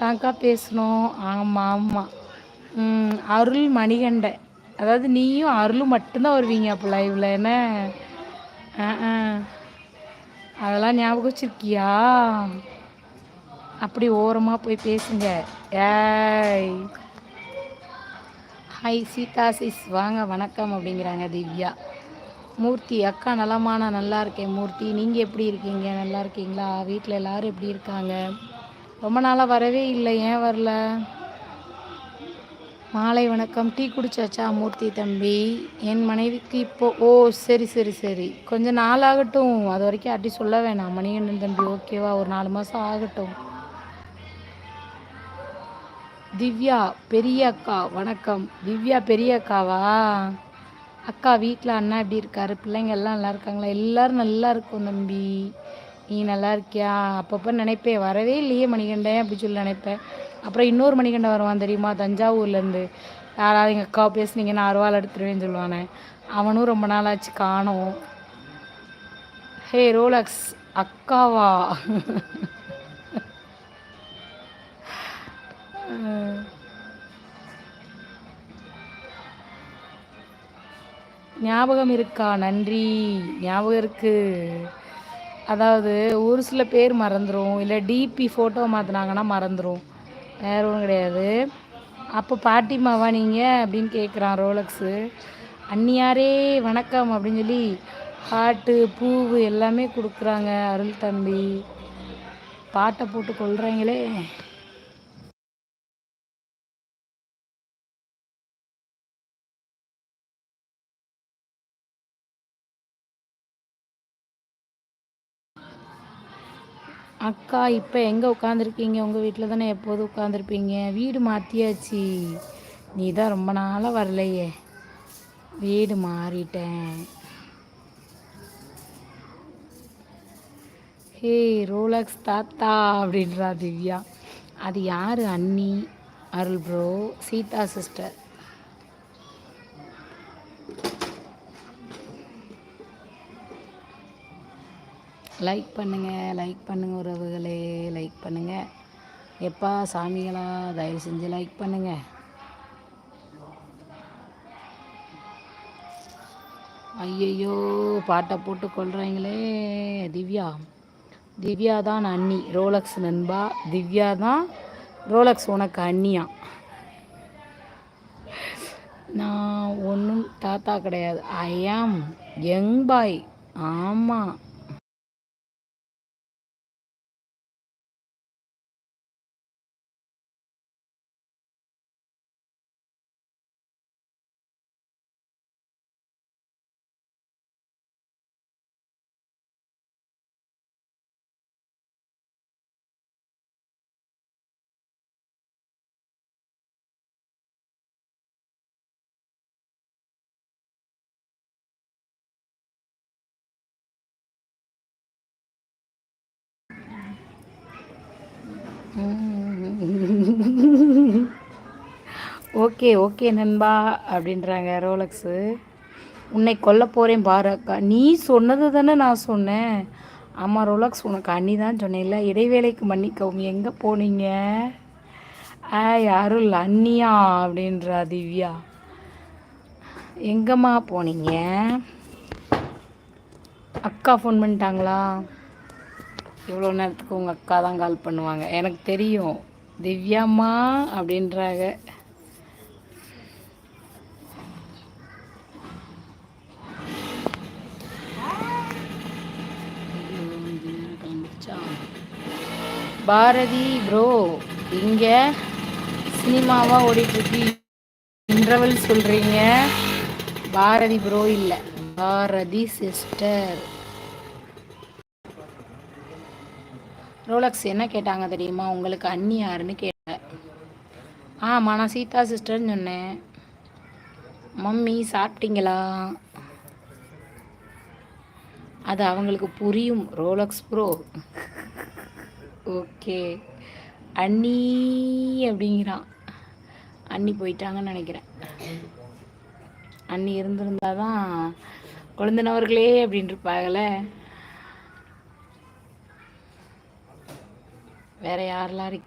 தான்க்கா பேசணும் ஆமாம் ஆமாம் ம் அருள் மணிகண்டை அதாவது நீயும் அருளும் மட்டும்தான் வருவீங்க அப்போ லைவில் என்ன? ஆ ஆ அதெல்லாம் ஞாபகம் வச்சிருக்கியா? அப்படி ஓரமாக போய் பேசுங்க. ஏய். ஹாய் சீதா சிஸ் வாங்க வணக்கம் அப்படிங்கிறாங்க திவ்யா. மூர்த்தி அக்கா நலமான நல்லா இருக்கேன் மூர்த்தி. நீங்கள் எப்படி இருக்கீங்க? நல்லா இருக்கீங்களா? வீட்டில் எல்லோரும் எப்படி இருக்காங்க? ரொம்ப நாளாக வரவே இல்லை ஏன் வரல? மாலை வணக்கம். டீ குடிச்சாச்சா மூர்த்தி தம்பி? என் மனைவிக்கு இப்போ ஓ சரி சரி சரி. கொஞ்சம் நாள் ஆகட்டும் அது வரைக்கும் அடி சொல்ல வேணாம். மணிகண்டன் தம்பி ஓகேவா? ஒரு நாலு மாதம் ஆகட்டும். திவ்யா பெரிய அக்கா வணக்கம். திவ்யா பெரிய அக்காவா? அக்கா வீட்டில் அண்ணா எப்படி இருக்காரு? பிள்ளைங்க எல்லாம் நல்லா இருக்காங்களா? எல்லோரும் நல்லா இருக்கும் தம்பி. நீ நல்லா இருக்கியா? அப்பப்போ நினைப்பேன் வரவே இல்லையே மணிகண்டன் அப்படி சொல்லி நினைப்பேன் அப்புறம் இன்னொரு மணிகண்டன் வருவான் தெரியுமா? தஞ்சாவூர்லேருந்து. யாராவது எங்கள் அக்கா பேசுனீங்கன்னா அருவாள் எடுத்துருவேன்னு சொல்லுவானே. அவனும் ரொம்ப நாள் ஆச்சு காணும். ஹே ரோலக்ஸ் அக்காவா? ஞாபகம் இருக்கா? நன்றி. ஞாபகம் இருக்குது அதாவது ஒரு சில பேர் மறந்துடும் இல்லை டிபி ஃபோட்டோ மாற்றினாங்கன்னா மறந்துடும் வேறு ஒன்றும் கிடையாது. அப்போ பாட்டிமாவா நீங்கள் அப்படின்னு கேட்குறான் ரோலக்ஸு அன்னியாரே வணக்கம் அப்படின்னு சொல்லி ஹார்ட்டு பூவு எல்லாமே கொடுக்குறாங்க அருள் தம்பி. பாட்டை போட்டு கொள்கிறாங்களே அக்கா இப்போ எங்கே உட்காந்துருக்கீங்க உங்கள் வீட்டில் தானே எப்போது உட்காந்துருப்பீங்க வீடு மாற்றியாச்சு நீ தான் ரொம்ப நாளாக வரலையே. வீடு மாறிட்டேன். ஹே ரோலக்ஸ் தாத்தா அப்படின்றா திவ்யா. அது யார்? அண்ணி Arul bro Sita sister like பண்ணுங்கள் லைக் பண்ணுங்கள் உறவுகளே லைக் பண்ணுங்கள் எப்பா சாமிகளா தயவு செஞ்சு லைக் பண்ணுங்கள் ஐயையோ பாட்டை போட்டு கொள்கிறாங்களே திவ்யா. திவ்யா தான் அண்ணி ரோலக்ஸ் நண்பா. திவ்யா தான் ரோலக்ஸ் உனக்கு அண்ணியா. நான் ஒன்றும் தாத்தா கிடையாது. ஐ ஆம் யங் பாய் ஆமாம் ஓகே ஓகே நண்பா அப்படின்றாங்க ரோலக்ஸு. உன்னை கொல்ல போகிறேன் பாரு அக்கா. நீ சொன்னது தானே நான் சொன்னேன். ஆமாம் ரோலக்ஸ் உனக்கு அண்ணி தான் சொன்னேன்ல. இடைவேளைக்கு மன்னிக்கவும். எங்கே போனீங்க? ஆ யாரும் அண்ணியா? அப்படின்றா திவ்யா. எங்கம்மா போனீங்க? அக்கா ஃபோன் பண்ணிட்டாங்களா? இவ்வளோ நேரத்துக்கு உங்கள் அக்கா தான் கால் பண்ணுவாங்க. எனக்கு தெரியும். திவ்யாம்மா அப்படின்றாங்க. பாரதி ப்ரோ இங்கே சினிமாவாக ஓடிட்டுருக்கு. இன்டர்வல் சொல்கிறீங்க பாரதி ப்ரோ இல்லை. பாரதி சிஸ்டர் ரோலக்ஸ் என்ன கேட்டாங்க தெரியுமா? உங்களுக்கு அண்ணி யாருன்னு கேட்டேன். ஆமாம் நான் சீதா சிஸ்டர்னு சொன்னேன். மம்மி சாப்பிட்டீங்களா? அது அவங்களுக்கு புரியும். ரோலக்ஸ் ப்ரோ ஓகே அண்ணி அப்படிங்கிறான். அண்ணி போயிட்டாங்கன்னு நினைக்கிறேன். அண்ணி இருந்திருந்தாதான் குழந்தைனவர்களே அப்படின்ட்டு இருப்பாங்களே வேறு யாரெல்லாம் இருக்கீங்க?